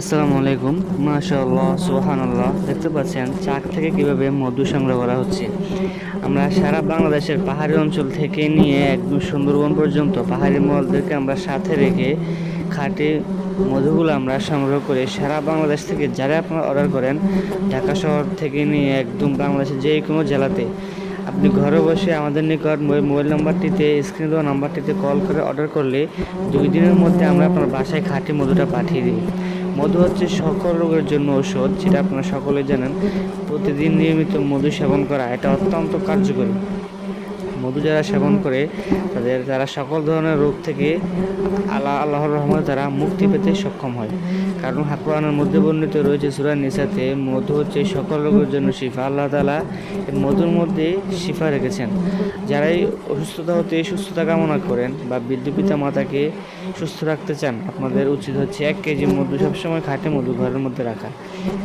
আসসালামু আলাইকুম। মাশাআল্লাহ, সুবহানাল্লাহ। দেখতে পাচ্ছেন চাক থেকে কীভাবে মধু সংগ্রহ করা হচ্ছে। আমরা সারা বাংলাদেশের পাহাড়ি অঞ্চল থেকে নিয়ে একদম সুন্দরবন পর্যন্ত পাহাড়ি মহলদেরকে আমরা সাথে রেখে খাঁটি মধুগুলো আমরা সংগ্রহ করে সারা বাংলাদেশ থেকে যারা আপনারা অর্ডার করেন, ঢাকা শহর থেকে নিয়ে একদম বাংলাদেশের যে কোনো জেলাতে আপনি ঘরে বসে আমাদের নিকট মোবাইল নাম্বারটিতে, স্ক্রিনে দেওয়া নাম্বারটিতে কল করে অর্ডার করলে দুই দিনের মধ্যে আমরা আপনার বাসায় খাঁটি মধুটা পাঠিয়ে দিই। মধু হচ্ছে সকল রোগের জন্য ঔষধ, যেটা আপনারা সকলে জানেন। প্রতিদিন নিয়মিত মধু সেবন করা, এটা অত্যন্ত কার্যকরী। মধু যারা সেবন করে তাদের তারা সকল ধরনের রোগ থেকে আল্লাহ আল্লাহর রহমতে তারা মুক্তি পেতে সক্ষম হয়। কারণ হাকুরানের মধ্যে বর্ণিত রয়েছে সুরান নিসাতে, মধু হচ্ছে সকল রোগের জন্য শিফা। আল্লাহ তালা মধুর মধ্যে শিফা রেখেছেন। যারাই অসুস্থতা হতে সুস্থতা কামনা করেন বা বৃদ্ধ পিতা মাতাকে সুস্থ রাখতে চান, আপনাদের উচিত হচ্ছে এক কেজি মধু সবসময় খাটে মধু ঘরের মধ্যে রাখা।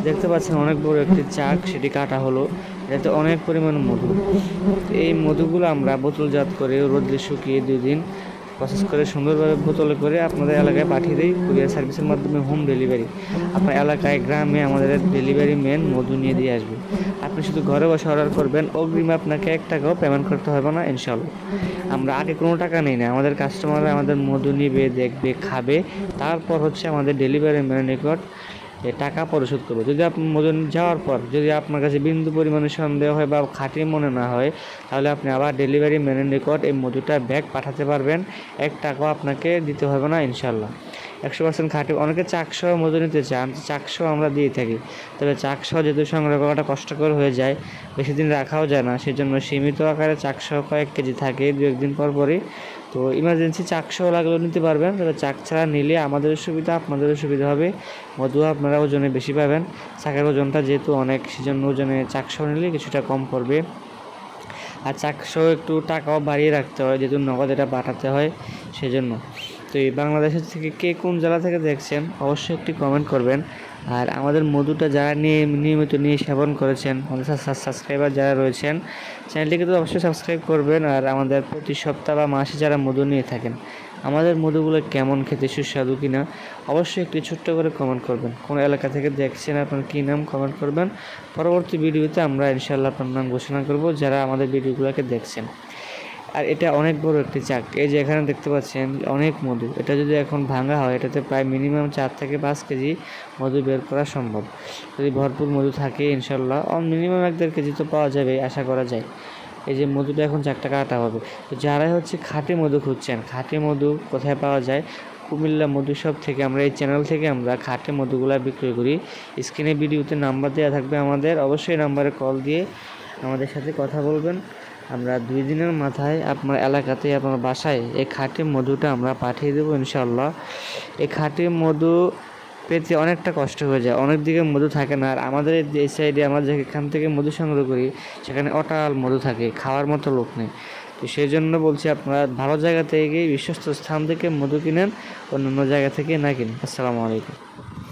দেখতে পাচ্ছেন অনেক বড় একটি চাক, সেটি কাটা হলো। এতে অনেক পরিমাণ মধু। এই মধুগুলো আমরা বোতলজাত করে রোদ্রে শুকিয়ে দুই দিন প্রসেস করে সুন্দরভাবে বোতলে করে আপনাদের এলাকায় পাঠিয়ে দিই কুরিয়ার সার্ভিসের মাধ্যমে হোম ডেলিভারি আপনার এলাকায়, গ্রামে আমাদের ডেলিভারি ম্যান মধু নিয়ে দিয়ে আসবে। আপনি শুধু ঘরে বসে অর্ডার করবেন, অগ্রিমে আপনাকে এক টাকাও পেমেন্ট করতে হবে না ইনশাল্লাহ আমরা আগে কোনো টাকা নেই না, আমাদের কাস্টমাররা আমাদের মধু নিবে, দেখবে, খাবে, তারপর হচ্ছে আমাদের ডেলিভারি ম্যানের নিকট টাকা পরিশোধ করব। যদি আপনি মজুরি যাওয়ার পর যদি আপনার কাছে বিন্দু পরিমাণে সন্দেহ হয় বা খাঁটি মনে না হয়, তাহলে আপনি আবার ডেলিভারি ম্যানের নিকট এই মধুটা ব্যাগ পাঠাতে পারবেন। এক টাকাও আপনাকে দিতে হবে না ইনশাল্লাহ একশো পার্সেন্ট খাঁটি। অনেকে চাকসহ মধু নিতে চান, চাকসহ আমরা দিয়ে থাকি। তবে চাকসহ যেহেতু সংগ্রহ করাটা কষ্টকর হয়ে যায়, বেশি দিন রাখাও যায় না, সেজন্য সীমিত আকারে চাকসহ কয়েক কেজি থাকে দু একদিন পর পরই। তো ইমার্জেন্সি চাকসহ লাগলেও নিতে পারবেন, তবে চাক ছাড়া নিলে আমাদের সুবিধা, আপনাদেরও সুবিধা হবে। মধু আপনারা ওজনে বেশি পাবেন। চাকের ওজনটা যেহেতু অনেক, সেজন্য ওজনে চাকসহ নিলে কিছুটা কম পড়বে। আর চাকসহ একটু টাকাও বাড়িয়ে রাখতে হয়, যেহেতু নগদ এটা পাঠাতে হয়, সেজন্য। তো এই বাংলাদেশের থেকে কে কোন জেলা থেকে দেখছেন, অবশ্যই একটি কমেন্ট করবেন। আর আমাদের মধুটা যারা নিয়ে নিয়মিত নিয়ে সেবন করেছেন, আমাদের সাবস্ক্রাইবার যারা রয়েছেন চ্যানেলটিকে তো অবশ্যই সাবস্ক্রাইব করবেন। আর আমাদের প্রতি সপ্তাহ বা মাসে যারা মধু নিয়ে থাকেন, আমাদের মধুগুলো কেমন খেতে সুস্বাদু কিনা, অবশ্যই একটি ছোট্ট করে কমেন্ট করবেন। কোন এলাকা থেকে দেখছেন আপনার কী নাম কমেন্ট করবেন। পরবর্তী ভিডিওতে আমরা ইনশাল্লাহ আপনার নাম ঘোষণা করব, যারা আমাদের ভিডিওগুলোকে দেখছেন। আর এটা অনেক বড় একটি চাক। এই যে এখানে দেখতে পাচ্ছেন, অনেক মধু। এটা যদি এখন ভাঙা হয়, এটাতে প্রায় মিনিমাম চার থেকে পাঁচ কেজি মধু বের করা সম্ভব। যদি ভরপুর মধু থাকে ইনশাল্লাহ মিনিমাম এক দেড় কেজি তো পাওয়া যাবে, আশা করা যায়। এই যে মধুটা এখন চারটা কাটা হবে। তো যারাই হচ্ছে খাঁটি মধু খুঁজছেন, খাঁটি মধু কোথায় পাওয়া যায়? কুমিল্লা মধু শপ থেকে আমরা, এই চ্যানেল থেকে আমরা খাঁটি মধুগুলা বিক্রি করি। স্ক্রিনে ভিডিওতে নাম্বার দেওয়া থাকবে আমাদের। অবশ্যই নাম্বারে কল দিয়ে আমাদের সাথে কথা বলবেন। আমরা দুই দিনের মাথায় আপনার এলাকাতে, আপনার বাসায় এই খাঁটি মধুটা আমরা পাঠিয়ে দেবো ইনশাল্লাহ এই খাঁটি মধু পেতে অনেকটা কষ্ট হয়ে যায়। অনেক দিকে মধু থাকে না। আর আমাদের এই সাইডে আমরা যেখান থেকে মধু সংগ্রহ করি, সেখানে অটাল মধু থাকে। খাওয়ার মতো লোক নেই। তো সেই জন্য বলছি আপনারা ভালো জায়গা থেকে, বিশ্বস্ত স্থান থেকে মধু কিনেন, অন্যান্য জায়গা থেকে না কিনেন। আসসালামু আলাইকুম।